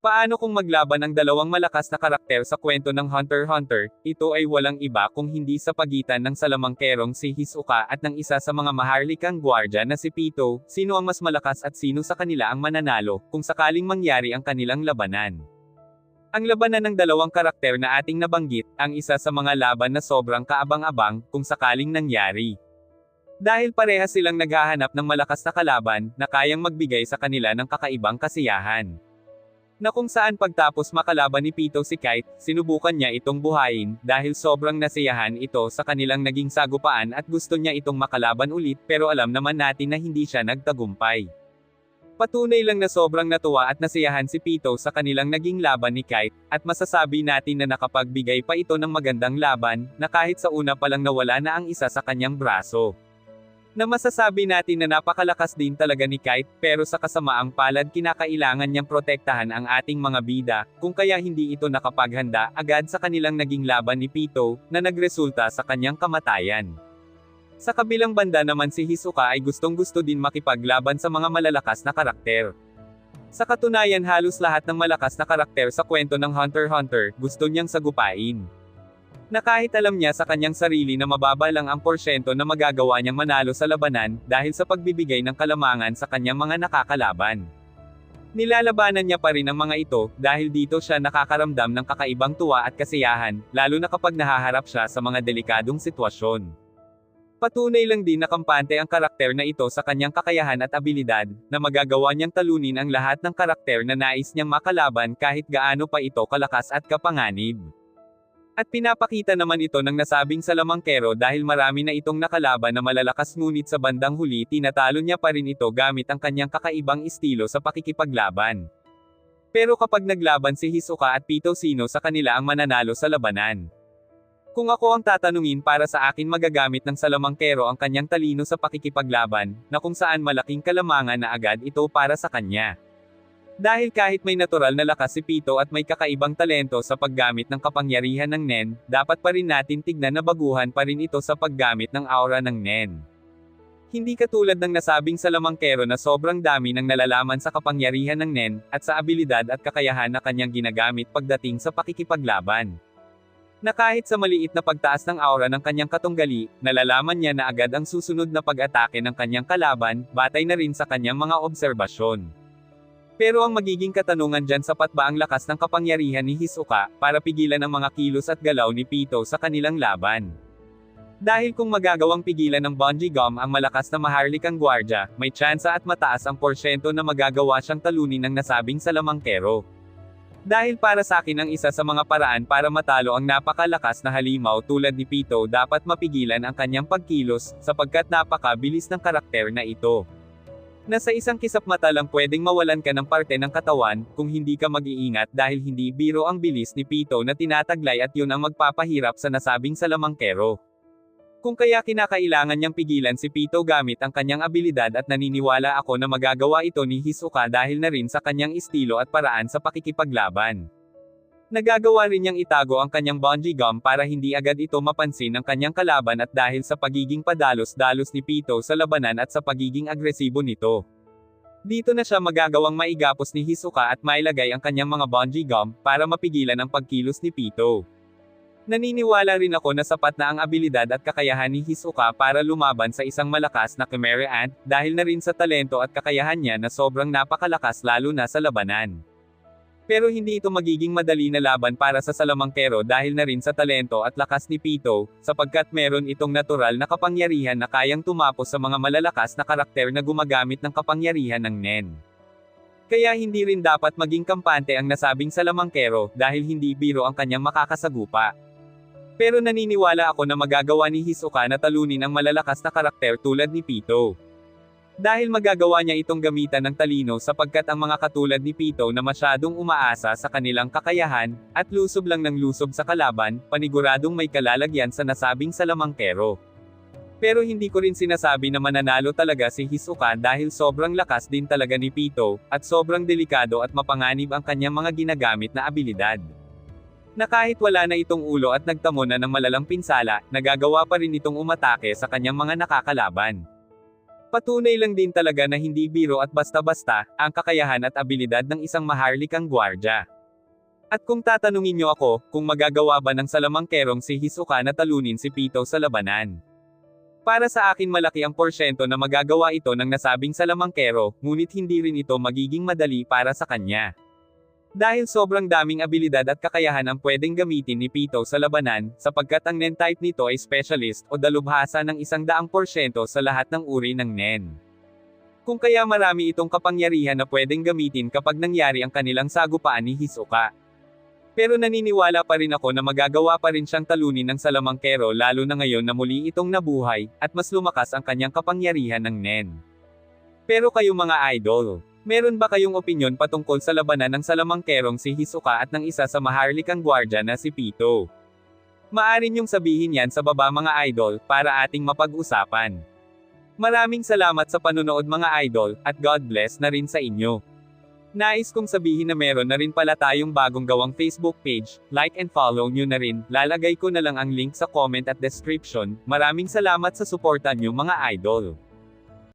Paano kung maglaban ang dalawang malakas na karakter sa kwento ng Hunter x Hunter, ito ay walang iba kung hindi sa pagitan ng salamangkerong si Hisoka at ng isa sa mga maharlikang gwardya na si Pito, sino ang mas malakas at sino sa kanila ang mananalo, kung sakaling mangyari ang kanilang labanan. Ang labanan ng dalawang karakter na ating nabanggit, ang isa sa mga laban na sobrang kaabang-abang, kung sakaling nangyari. Dahil parehas silang naghahanap ng malakas na kalaban, na kayang magbigay sa kanila ng kakaibang kasiyahan na kung saan pagtapos makalaban ni Pito si Kite, sinubukan niya itong buhayin, dahil sobrang nasiyahan ito sa kanilang naging sagupaan at gusto niya itong makalaban ulit pero alam naman natin na hindi siya nagtagumpay. Patunay lang na sobrang natuwa at nasiyahan si Pito sa kanilang naging laban ni Kite, at masasabi natin na nakapagbigay pa ito ng magandang laban, na kahit sa una palang nawala na ang isa sa kanyang braso na masasabi natin na napakalakas din talaga ni Kite, pero sa kasamaang palad kinakailangan niyang protektahan ang ating mga bida, kung kaya hindi ito nakapaghanda agad sa kanilang naging laban ni Pito, na nagresulta sa kanyang kamatayan. Sa kabilang banda naman si Hisoka ay gustong gusto din makipaglaban sa mga malalakas na karakter. Sa katunayan halos lahat ng malakas na karakter sa kwento ng Hunter x Hunter, gusto niyang sagupain na kahit alam niya sa kanyang sarili na mababa lang ang porsyento na magagawa niyang manalo sa labanan, dahil sa pagbibigay ng kalamangan sa kanyang mga nakakalaban. Nilalabanan niya pa rin ang mga ito, dahil dito siya nakakaramdam ng kakaibang tuwa at kasiyahan, lalo na kapag nahaharap siya sa mga delikadong sitwasyon. Patunay lang din na kampante ang karakter na ito sa kanyang kakayahan at abilidad, na magagawa niyang talunin ang lahat ng karakter na nais niyang makalaban kahit gaano pa ito kalakas at kapanganib. At pinapakita naman ito ng nasabing salamangkero dahil marami na itong nakalaban na malalakas ngunit sa bandang huli tinatalo niya pa rin ito gamit ang kanyang kakaibang estilo sa pakikipaglaban. Pero kapag naglaban si Hisoka at Pito sino sa kanila ang mananalo sa labanan? Kung ako ang tatanungin para sa akin magagamit ng salamangkero ang kanyang talino sa pakikipaglaban, na kung saan malaking kalamangan na agad ito para sa kanya. Dahil kahit may natural na lakas si Pito at may kakaibang talento sa paggamit ng kapangyarihan ng Nen, dapat pa rin natin tignan na baguhan pa rin ito sa paggamit ng aura ng Nen. Hindi katulad ng nasabing salamangkero na sobrang dami ng nalalaman sa kapangyarihan ng Nen, at sa abilidad at kakayahan na kanyang ginagamit pagdating sa pakikipaglaban. Na kahit sa maliit na pagtaas ng aura ng kanyang katunggali, nalalaman niya na agad ang susunod na pag-atake ng kanyang kalaban, batay na rin sa kanyang mga obserbasyon. Pero ang magiging katanungan dyan sapat ba ang lakas ng kapangyarihan ni Hisoka, para pigilan ang mga kilos at galaw ni Pito sa kanilang laban. Dahil kung magagawang pigilan ng bungee gum ang malakas na maharlikang gwardya, may tsansa at mataas ang porsyento na magagawa siyang talunin ng nasabing salamangkero. Dahil para sa akin ang isa sa mga paraan para matalo ang napakalakas na halimaw tulad ni Pito dapat mapigilan ang kanyang pagkilos, sapagkat napakabilis ng karakter na ito na sa isang kisap mata lang pwedeng mawalan ka ng parte ng katawan, kung hindi ka mag-iingat dahil hindi biro ang bilis ni Pito na tinataglay at yun ang magpapahirap sa nasabing salamangkero. Kung kaya kinakailangan niyang pigilan si Pito gamit ang kanyang abilidad at naniniwala ako na magagawa ito ni Hisoka dahil na rin sa kanyang estilo at paraan sa pakikipaglaban. Nagagawa rin niyang itago ang kanyang bungee gum para hindi agad ito mapansin ng kanyang kalaban at dahil sa pagiging padalos-dalos ni Pito sa labanan at sa pagiging agresibo nito. Dito na siya magagawang maigapos ni Hisoka at mailagay ang kanyang mga bungee gum para mapigilan ang pagkilos ni Pito. Naniniwala rin ako na sapat na ang abilidad at kakayahan ni Hisoka para lumaban sa isang malakas na Khmer Ant, dahil na rin sa talento at kakayahan niya na sobrang napakalakas lalo na sa labanan. Pero hindi ito magiging madali na laban para sa Salamangkero dahil na rin sa talento at lakas ni Pito, sapagkat meron itong natural na kapangyarihan na kayang tumapos sa mga malalakas na karakter na gumagamit ng kapangyarihan ng Nen. Kaya hindi rin dapat maging kampante ang nasabing Salamangkero dahil hindi biro ang kanyang makakasagupa. Pero naniniwala ako na magagawa ni Hisoka na talunin ang malalakas na karakter tulad ni Pito. Dahil magagawa niya itong gamitan ng talino sapagkat ang mga katulad ni Pito na masyadong umaasa sa kanilang kakayahan, at lusob lang ng lusob sa kalaban, paniguradong may kalalagyan sa nasabing salamangkero. Pero hindi ko rin sinasabi na mananalo talaga si Hisoka dahil sobrang lakas din talaga ni Pito, at sobrang delikado at mapanganib ang kanyang mga ginagamit na abilidad. Na kahit wala na itong ulo at nagtamo na ng malalang pinsala, nagagawa pa rin itong umatake sa kanyang mga nakakalaban. Patunay lang din talaga na hindi biro at basta-basta, ang kakayahan at abilidad ng isang maharlikang gwardya. At kung tatanungin niyo ako, kung magagawa ba ng salamangkerong si Hisoka na talunin si Pito sa labanan. Para sa akin malaki ang porsyento na magagawa ito ng nasabing salamangkero, ngunit hindi rin ito magiging madali para sa kanya. Dahil sobrang daming abilidad at kakayahan ang pwedeng gamitin ni Pito sa labanan, sapagkat ang Nen type nito ay specialist o dalubhasa ng isang daang porsyento sa lahat ng uri ng Nen. Kung kaya marami itong kapangyarihan na pwedeng gamitin kapag nangyari ang kanilang sagupaan ni Hisoka. Pero naniniwala pa rin ako na magagawa pa rin siyang talunin ng salamangkero lalo na ngayon na muli itong nabuhay, at mas lumakas ang kanyang kapangyarihan ng Nen. Pero kayo mga idol, meron ba kayong opinyon patungkol sa labanan ng salamangkerong si Hisoka at ng isa sa maharlikang gwardya na si Pito? Maaari niyong sabihin yan sa baba mga idol, para ating mapag-usapan. Maraming salamat sa panunood mga idol, at God bless na rin sa inyo. Nais kong sabihin na meron na rin pala tayong bagong gawang Facebook page, like and follow nyo na rin, lalagay ko na lang ang link sa comment at description, maraming salamat sa suporta nyo mga idol.